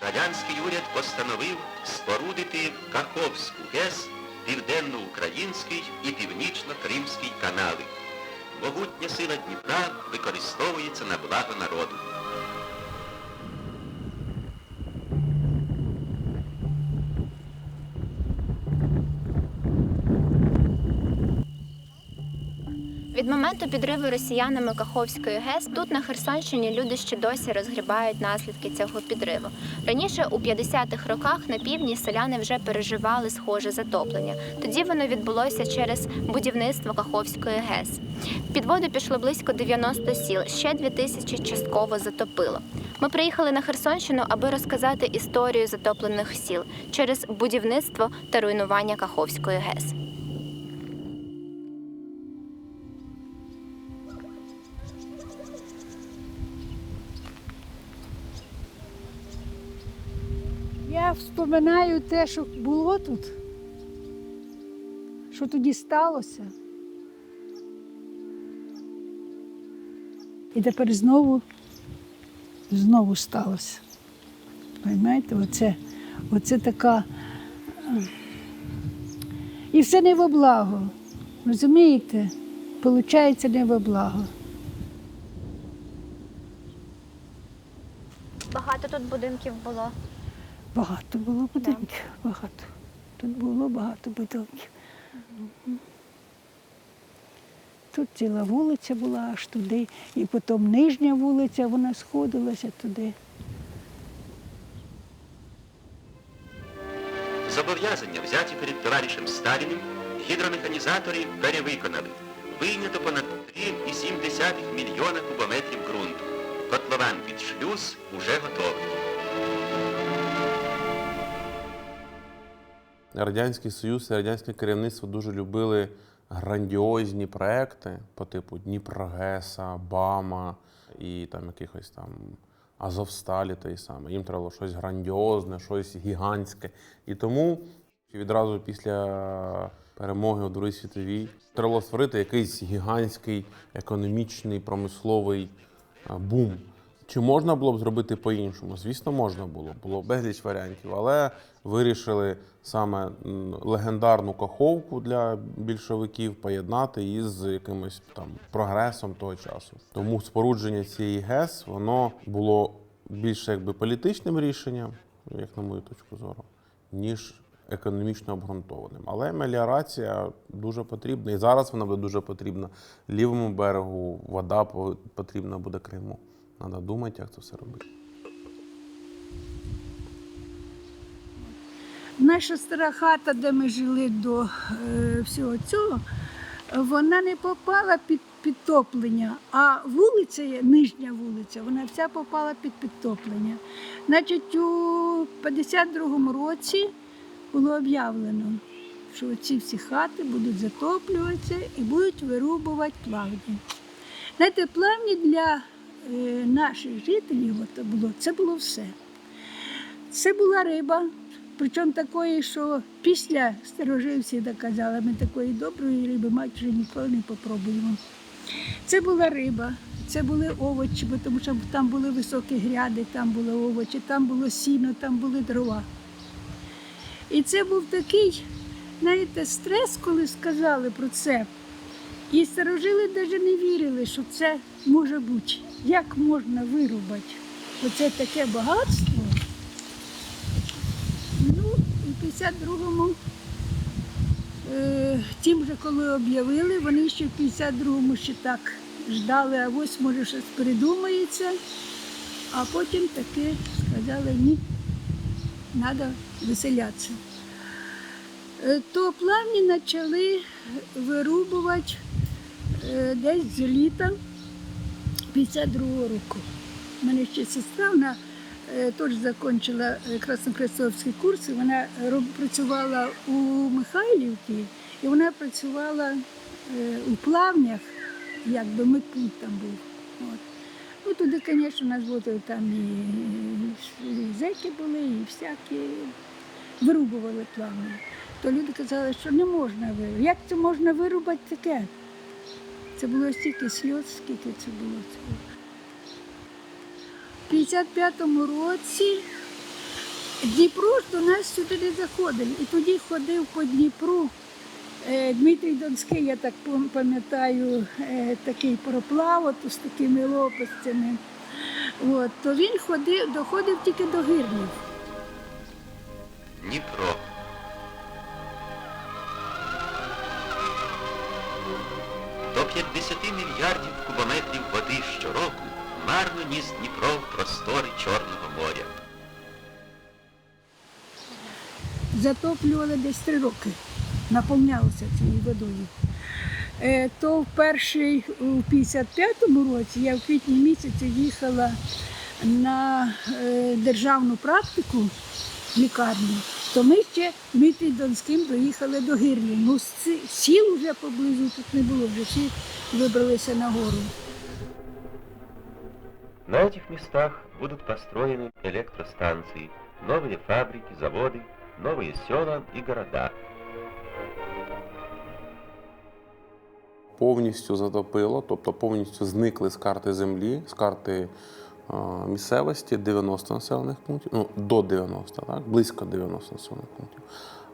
Радянський уряд постановив спорудити Каховську ГЕС, Південно-Український і Північно-Кримський канали. Могутня сила Дніпра використовується на благо народу. Від моменту підриву росіянами Каховської ГЕС тут на Херсонщині люди ще досі розгрібають наслідки цього підриву. Раніше у 50-х роках на півдні селяни вже переживали схоже затоплення. Тоді воно відбулося через будівництво Каховської ГЕС. Під воду пішло близько 90 сіл, ще 2000 частково затопило. Ми приїхали на Херсонщину, аби розказати історію затоплених сіл через будівництво та руйнування Каховської ГЕС. Я вспоминаю те, що було тут, що тоді сталося. І тепер знову, знову сталося. Поймаєте, оце, оце така. е, І все не во благо. Розумієте? Получається не во благо. Багато тут будинків було. Багато було будинків, багато. Тут було багато будинків. Тут ціла вулиця була аж туди, і потім нижня вулиця, вона сходилася туди. Зобов'язання, взяті перед товаришем Сталіним, гідромеханізатори перевиконали. Вийнято понад 3,7 мільйона кубометрів ґрунту. Котлован під шлюз уже готовий. Радянський Союз і радянське керівництво дуже любили грандіозні проекти по типу Дніпрогеса, БАМа і там якихось там Азовсталі той саме. Їм треба було щось грандіозне, щось гігантське. І тому відразу після перемоги у Другій світовій треба було створити якийсь гігантський економічний промисловий бум. Чи можна було б зробити по-іншому? Звісно, можна було. Було безліч варіантів, але вирішили саме легендарну каховку для більшовиків поєднати із якимось там прогресом того часу. Тому спорудження цієї ГЕС воно було більше якби політичним рішенням, як на мою точку зору, ніж економічно обґрунтованим. Але меліорація дуже потрібна, і зараз вона буде дуже потрібна. Лівому берегу вода по- потрібна буде Криму. Треба думати, як це все робити. Наша стара хата, де ми жили до е, всього цього, вона не попала під підтоплення, а вулиця, нижня вулиця, вона вся попала під підтоплення. Значить, у 52-му році було об'явлено, що ці всі хати будуть затоплюватися і будуть вирубувати плавні. Знаєте, плавні для е, наших жителів це було все. Це була риба, причому такої, що після староживці доказали, ми такої доброї риби мать вже ніколи не попробуємо. Це була риба, це були овочі, тому що там були високі гряди, там були овочі, там було сіно, там були дрова. І це був такий, знаєте, стрес, коли сказали про це. І старожили навіть не вірили, що це може бути. Як можна вирубати оце таке багатство? Ну, і в 52-му, е, тим же, коли об'явили, вони ще в 52-му ще так ждали, а ось може щось придумається. А потім таки сказали, ні, треба виселятися. Е, То плавні почали вирубувати е, десь з літа 52-го року. У мене ще сестра, вона теж закінчила е, краснокрестовський курс, вона працювала у Михайлівці, і вона працювала е, у плавнях, якби медпункт там був. От. Ну, туди, звісно, у нас було там і зеки були, і всякі вирубували плавні. То люди казали, що не можна вирубати. Як це можна вирубати таке? Це було стільки сльоз, скільки це було цього. В 55-му році Дніпро до нас сюди заходив. І тоді ходив по Дніпру. е, Дмитрій Донський, я так пам'ятаю, е, такий проплав з такими лопастями. От, то він ходив, доходив тільки до гирнів. Дніпро. До 50 мільярдів кубометрів води щороку марно ніс Дніпро в простори Чорного моря. затоплювали десь три роки, наповнялося цією водою. Е, То в перший у 55-му році я в квітні місяці їхала на е, державну практику в лікарню, то ми ще Дмитрій Донським доїхали до Гирлі. Ну, сіл вже поблизу тут не було, вже всі вибралися на гору. На этих местах будут построены электростанции, новые фабрики, заводы, новые села и города. повністю затопило, тобто повністю зникли з карти землі, з карти е, місцевості 90 населених пунктів, ну до 90, так, близько 90 населених пунктів.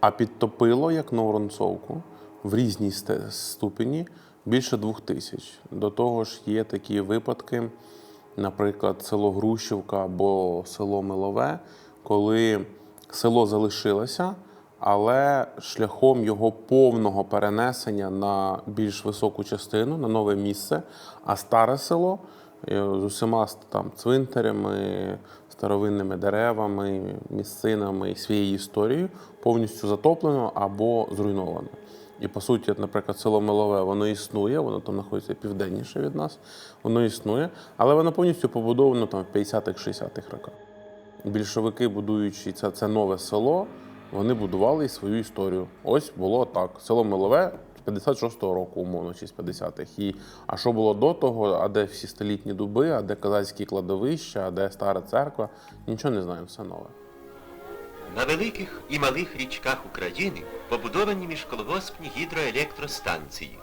А підтопило як Новоронцовку в різній сте- ступені більше двох тисяч. До того ж, є такі випадки, наприклад, село Грушівка або село Милове, коли село залишилося, але шляхом його повного перенесення на більш високу частину, на нове місце, а старе село е, з усіма там цвинтарями, старовинними деревами, місцинами і своєю історією повністю затоплено або зруйновано. І по суті, наприклад, село Милове, воно існує, воно там знаходиться південніше від нас, воно існує, але воно повністю побудовано там в 50-х-60-х роках. Більшовики, будуючи це, це нове село, вони будували і свою історію. Ось було так. Село Милове з 56-го року, умовно, чи з 50-х. І, а що було до того, а де всі столітні дуби, а де козацькі кладовища, а де стара церква, нічого не знаю, все нове. На великих і малих річках України побудовані міжколгоспні гідроелектростанції.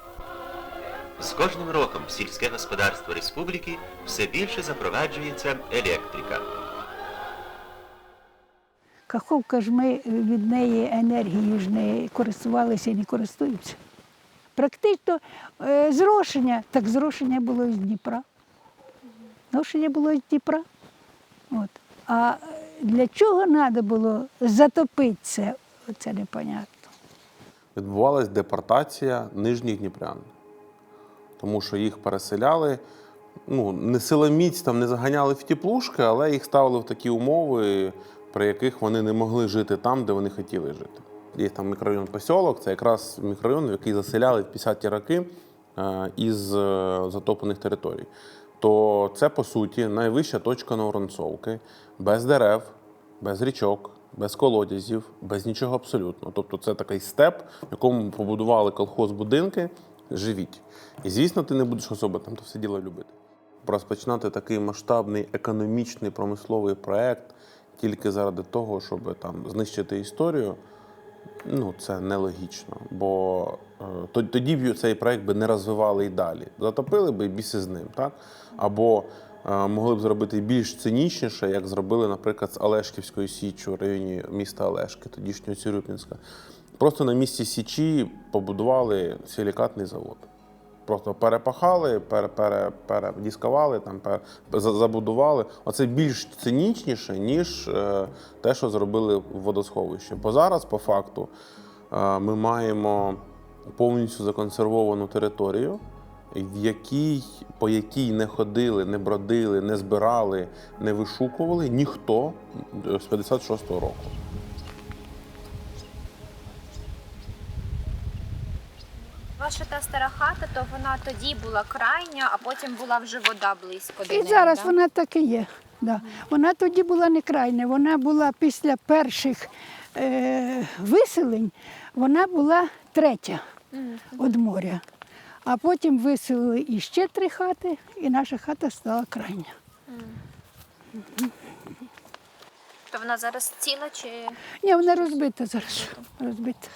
З кожним роком сільське господарство республіки все більше запроваджується електрика. Каховка ж ми від неї енергією ж не користувалися і не користуємося. Практично е, зрошення, так зрошення було з Дніпра. Зрошення було з Дніпра. От. А для чого треба було затопити це, це непонятно. відбувалась депортація нижніх дніпрян, тому що їх переселяли. Ну, не силоміць там не заганяли в теплушки, але їх ставили в такі умови, при яких вони не могли жити там, де вони хотіли жити. Є там мікрорайон Посьолок, це якраз мікрорайон, в який заселяли в 50-ті роки е, із е, затоплених територій. То це, по суті, найвища точка Новоронцовки, без дерев, без річок, без колодязів, без нічого абсолютно. Тобто це такий степ, в якому побудували колхоз-будинки, живіть. І звісно, ти не будеш особо там то все діло любити. Розпочинати такий масштабний економічний промисловий проект тільки заради того, щоб там знищити історію, ну це нелогічно. Бо е, тоді б цей проект би не розвивали і далі. Затопили би біси з ним, так? Або е, могли б зробити більш цинічніше, як зробили, наприклад, з Олешківською Січчю в районі міста Олешки, тодішнього Цюрюпінська. Просто на місці Січі побудували силікатний завод. Просто перепахали, пере, там, пере, забудували. Оце більш цинічніше, ніж е, те, що зробили в водосховищі. Бо зараз, по факту, е, ми маємо повністю законсервовану територію, в якій, по якій не ходили, не бродили, не збирали, не вишукували ніхто з 56-го року. Ваша та стара хата, то вона тоді була крайня, а потім була вже вода близько до І неї. зараз да? вона так і є. Да. Вона тоді була не крайня, вона була після перших е, виселень, вона була третя від моря. А потім виселили іще три хати, і наша хата стала крайня. То вона зараз ціла чи Ні, вона розбита зараз. Розбита.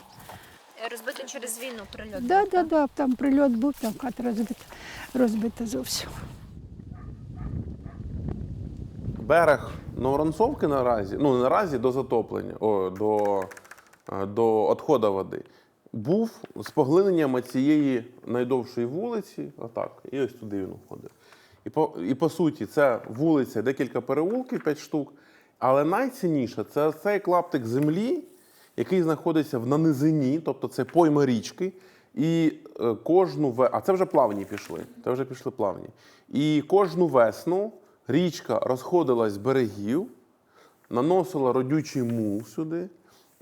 Розбита через війну прильот? Да, да, да, там прильот був, там хата розбита, розбита зовсім. Берег Новоронцовки наразі, ну не наразі до затоплення, о, до, е, до відходу води, був з поглиненням цієї найдовшої вулиці, отак, і ось туди він уходив. І по, і по суті, це вулиця, декілька переулків, 5 штук. Але найцінніше це цей клаптик землі, який знаходиться в нанизині, тобто це пойма річки. І е, кожну ве... а це вже плавні пішли. Це вже пішли плавні. І кожну весну річка розходилась з берегів, наносила родючий мул сюди,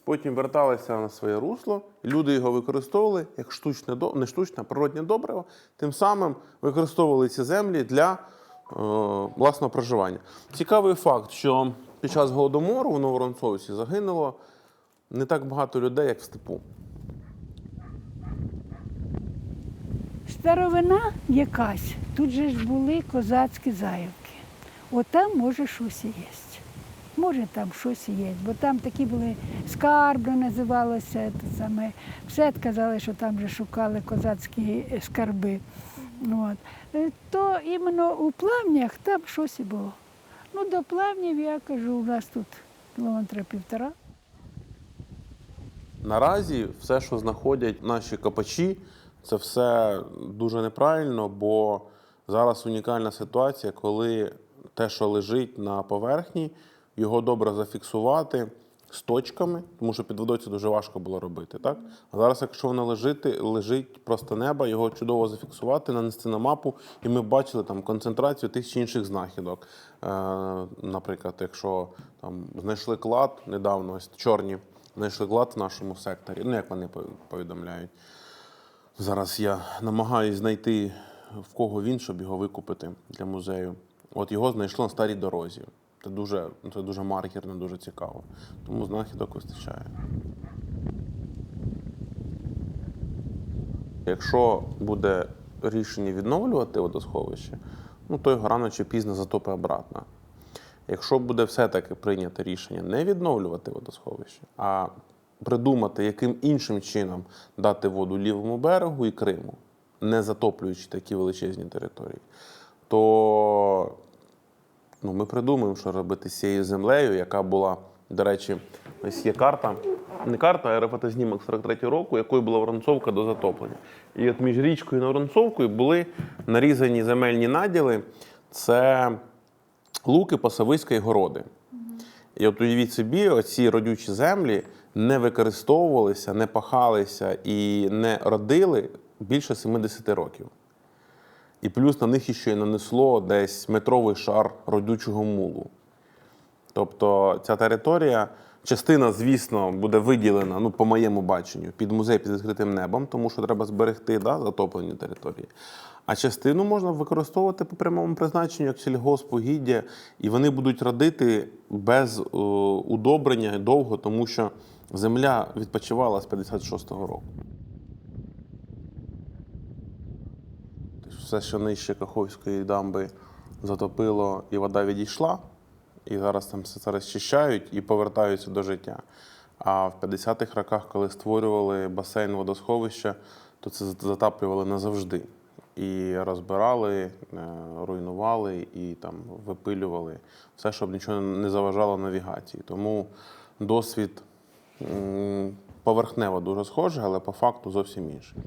потім верталася на своє русло, люди його використовували як штучне не штучне, а природне добриво. Тим самим використовували ці землі для е, власного проживання. Цікавий факт, що під час голодомору в Новоронцовці загинуло не так багато людей, як в степу. Старовина якась, тут же ж були козацькі заявки. От там може щось і є. Може там щось є, бо там такі були скарби, називалося те саме. Все казали, що там вже шукали козацькі скарби. От. Е, То іменно у плавнях там щось і було. Ну, до плавнів я кажу, у нас тут кілометра півтора. Наразі все, що знаходять наші копачі, це все дуже неправильно, бо зараз унікальна ситуація, коли те, що лежить на поверхні, його добре зафіксувати з точками, тому що під водою це дуже важко було робити. Так? А зараз, якщо воно лежить, лежить просто неба, його чудово зафіксувати, нанести на мапу, і ми бачили там концентрацію тих чи інших знахідок. Е, наприклад, якщо там знайшли клад недавно, ось чорні знайшли клад в нашому секторі. Ну, як вони повідомляють. Зараз я намагаюся знайти в кого він, щоб його викупити для музею. От його знайшло на старій дорозі. Це дуже, це дуже маркерно, дуже цікаво. Тому знахідок вистачає. Якщо буде рішення відновлювати водосховище, ну то його рано чи пізно затопить обратно. Якщо буде все-таки прийнято рішення не відновлювати водосховище, а придумати, яким іншим чином дати воду лівому берегу і Криму, не затоплюючи такі величезні території, то ну, ми придумаємо, що робити з цією землею, яка була, до речі, ось є карта. Не карта, а аерофотознімок 43 року, якою була воронцовка до затоплення. І от між річкою і воронцовкою були нарізані земельні наділи. Це луки, пасовиська і городи. І от уявіть собі, оці родючі землі не використовувалися, не пахалися і не родили більше 70 років. І плюс на них ще й нанесло десь метровий шар родючого мулу. Тобто ця територія, частина, звісно, буде виділена, ну, по моєму баченню, під музей під відкритим небом, тому що треба зберегти да, затоплені території. А частину можна використовувати по прямому призначенню як сільгоспугіддя, і вони будуть родити без е, удобрення довго, тому що земля відпочивала з 56-го року. Тобто Все, що нижче Каховської дамби затопило, і вода відійшла, і зараз там все це розчищають і повертаються до життя. А в 50-х роках, коли створювали басейн водосховища, то це затаплювали назавжди. І розбирали, е, руйнували і там випилювали все, щоб нічого не заважало навігації. Тому досвід поверхнево дуже схожий, але по факту зовсім інший.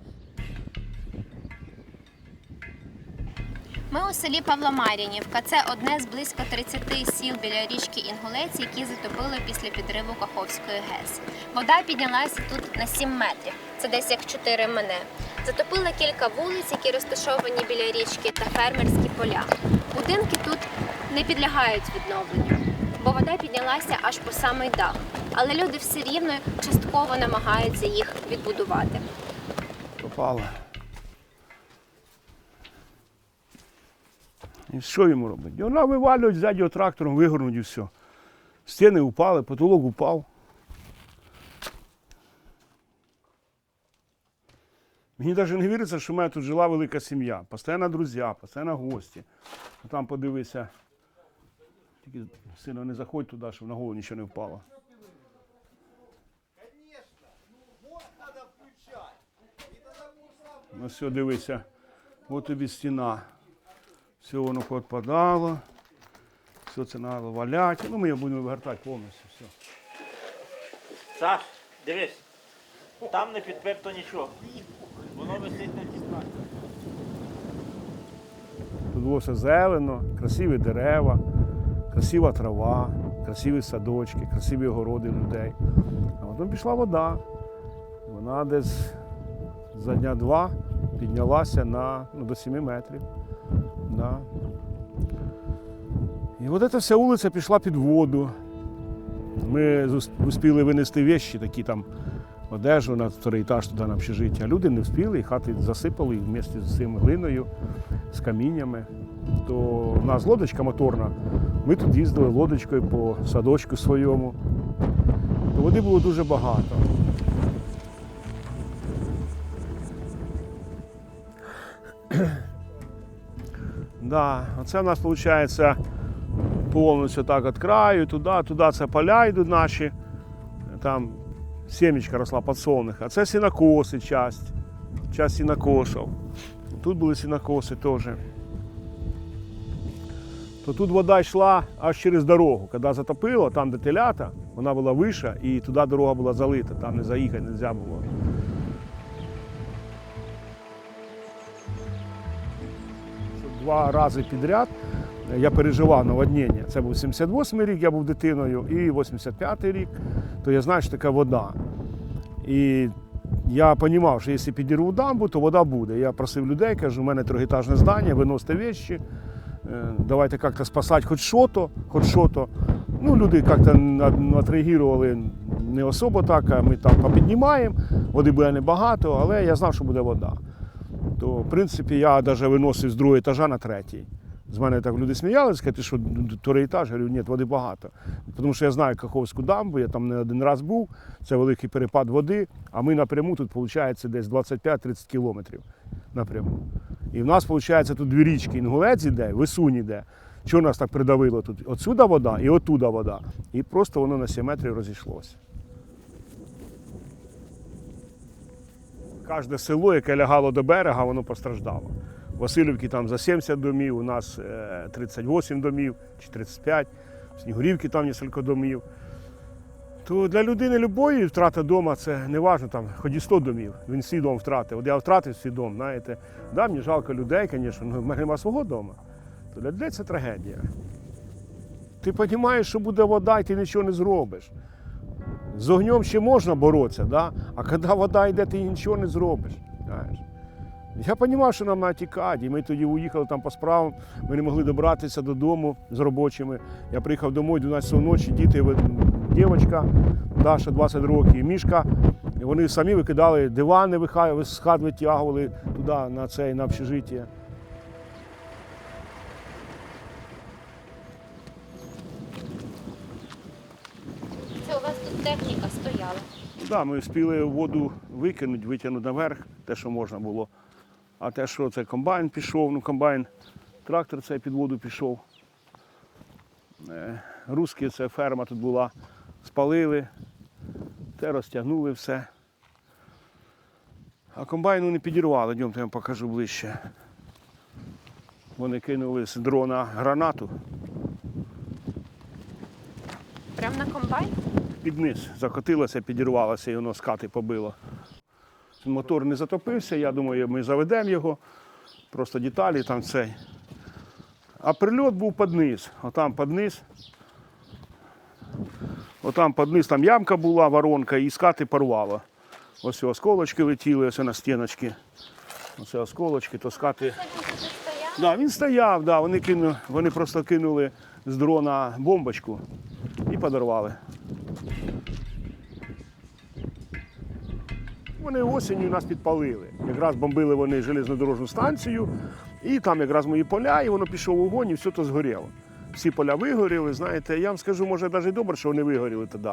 Ми у селі Павломар'їнівка. Це одне з близько 30 сіл біля річки Інгулець, які затопили після підриву Каховської ГЕС. Вода піднялася тут на 7 метрів. Це десь як 4 мене. Затопила кілька вулиць, які розташовані біля річки, та фермерські поля. Будинки тут не підлягають відновленню, бо вода піднялася аж по самий дах. Але люди все рівно частково намагаються їх відбудувати. Попало. І що йому робити? Вона вивалюють ззаді трактором, вигорнуть і все. Стіни впали, потолок упав. Мені навіть не віриться, що в мене тут жила велика сім'я. Постійно друзі, постійно гості. Там подивися. Тільки сильно не заходь туди, щоб на голову нічого не впало. Ну все, дивися. От тобі стіна. Все воно підпадало. Все це треба валяти. Ну, ми його будемо вигортати повністю. Все. Саш, дивись, там не підперто нічого. Воно висить на дістах. Тут було все зелено, красиві дерева, красива трава, красиві садочки, красиві огороди людей. А потім пішла вода. Вона десь за дня два піднялася на, ну, до 7 метрів. Да. І от ця вся вулиця пішла під воду. Ми успіли винести вещі, такі там одежу на вторий етаж туди на общежиття. А люди не встигли, і хати засипали вместе з цим глиною, з каміннями. То в нас лодочка моторна. Ми тут їздили лодочкою по садочку своєму. То води було дуже багато. Да, оце в нас виходить повністю так від краю, туди, туди це поля йдуть наші. Там сімечка росла подсолнуха. А це сінокоси часть. Часть сінокосів. Тут були сінокоси теж. То тут вода йшла аж через дорогу. Коли затопило, там де телята, вона була вища і туди дорога була залита, там не заїхати не можна було. Два рази підряд я переживав наводнення. Це був 78 рік, я був дитиною, і 85-й рік, то я знаю, що така вода. І я розумів, що якщо підірву дамбу, то вода буде. Я просив людей, кажу, у мене трьохетажне здання, виносите вещи, е, давайте як-то спасати хоч що-то, хоч що-то. Ну, люди як-то отреагували не особо так, а ми там попіднімаємо, води буде небагато, але я знав, що буде вода. То, в принципі, я навіть виносив з другого етажа на третій. З мене так люди сміялися, сказати, що вторий етаж, я говорю, ні, води багато. Тому що я знаю Каховську дамбу, я там не один раз був, це великий перепад води, а ми напряму тут, виходить, десь 25-30 кілометрів напряму. І в нас, виходить, тут дві річки, Інгулець іде, Висунь іде. Чого нас так придавило тут? Отсюда вода і отуда вода. І просто воно на 7 метрів розійшлося. Кожне село, яке лягало до берега, воно постраждало. В Васильівці там за 70 домів, у нас е, 38 домів чи 35, в Снігурівці там кілька домів. То для людини любої втрата дома це не важно, там, хоч і 100 домів, він свій дом втратив. От я втратив свій дом, знаєте. Да, мені жалко людей, звісно, але в мене немає свого дому. То для людей це трагедія. Ти розумієш, що буде вода, і ти нічого не зробиш. З огнем ще можна боротися, да? а коли вода йде, ти нічого не зробиш. Знаєш. Я розумів, що нам на тікати. Ми тоді уїхали там по справам, ми не могли добратися додому з робочими. Я приїхав домой 12 ночі, діти, дівчинка, Даша 20 років, і Мішка. І вони самі викидали дивани, з хат витягували туди, на цей, на общежиття. Да, ми встигли воду викинути, витягнути наверх, те, що можна було. А те, що це комбайн пішов, ну комбайн, трактор цей під воду пішов. Е, Руски, це ферма тут була, спалили, те розтягнули все. А комбайну не підірвали, йдемте я вам покажу ближче. Вони кинули з дрона гранату Прямо на комбайн? Під низ, закотилося, підірвалося і воно з кати побило. Мотор не затопився, я думаю, ми заведемо його, просто деталі там цей. А прильот був під низ, отам під низ. Отам під низ там ямка була, воронка, і з кати порвало. Ось осколочки летіли, ось на стіночки. Оце осколочки, то з кати. Це він стояв? Да, він стояв, да, вони, кину, вони просто кинули з дрона бомбочку і подорвали. Вони осінню нас підпалили. Якраз бомбили вони железнодорожну станцію, і там якраз мої поля, і воно пішов вогонь, і все то згоріло. Всі поля вигоріли, знаєте, я вам скажу, може навіть добре, що вони вигоріли тоді.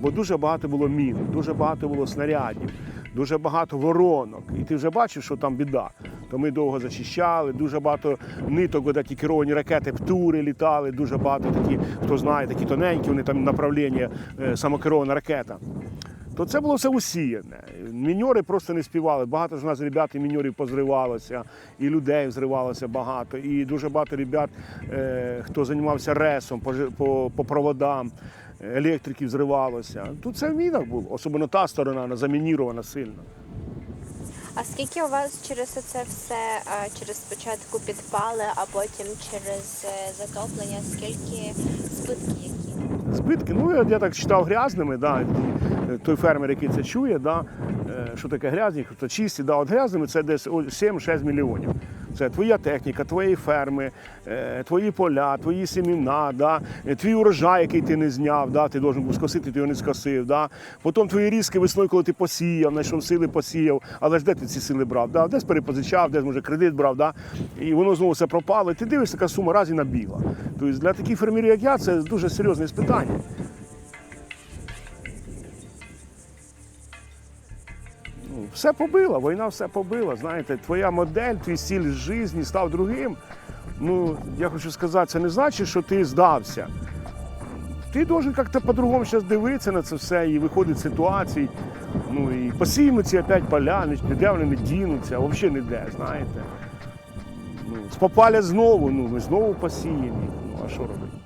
Бо дуже багато було мін, дуже багато було снарядів, дуже багато воронок. І ти вже бачив, що там біда. То ми довго зачищали, дуже багато ниток, такі керовані ракети, птури літали, дуже багато такі, хто знає, такі тоненькі, вони там направлення, е, самокерована ракета. То це було все усіяне. Міньори просто не співали. Багато у нас ребят і міньорів позривалося, і людей зривалося багато. І дуже багато ребят, е, хто займався ресом по, по, проводам, електриків зривалося. Тут це в мінах було, особливо та сторона, вона замінірована сильно. А скільки у вас через це все, через спочатку підпали, а потім через е, затоплення, скільки збитки які? Збитки, ну я, так читав грязними, да, той фермер, який це чує, да, е, що таке грязні, хто чисті, да, от грязними це десь 7-6 мільйонів. Це твоя техніка, твої ферми, е, твої поля, твої семіна, да, е, твій урожай, який ти не зняв, да, ти должен був скосити, ти його не скосив. Да. Потім твої різки весною, коли ти посіяв, знайшов сили, посіяв, але ж де ти ці сили брав? Да? Десь перепозичав, десь може кредит брав, да? і воно знову все пропало. І ти дивишся, така сума раз і набігла. Тобто для таких фермерів, як я, це дуже серйозне спитання. Все побила, війна все побила. Знаєте, твоя модель, твій стиль життя став другим. Ну, я хочу сказати, це не значить, що ти здався. Ти должен як-то по-другому зараз дивитися на це все і виходить з ситуацій. Ну і посіємо ці опять поля, ніде вони не дінуться, взагалі ніде, знаєте. Ну, спопаля знову, ну ми знову посіяні. Ну, а що робити?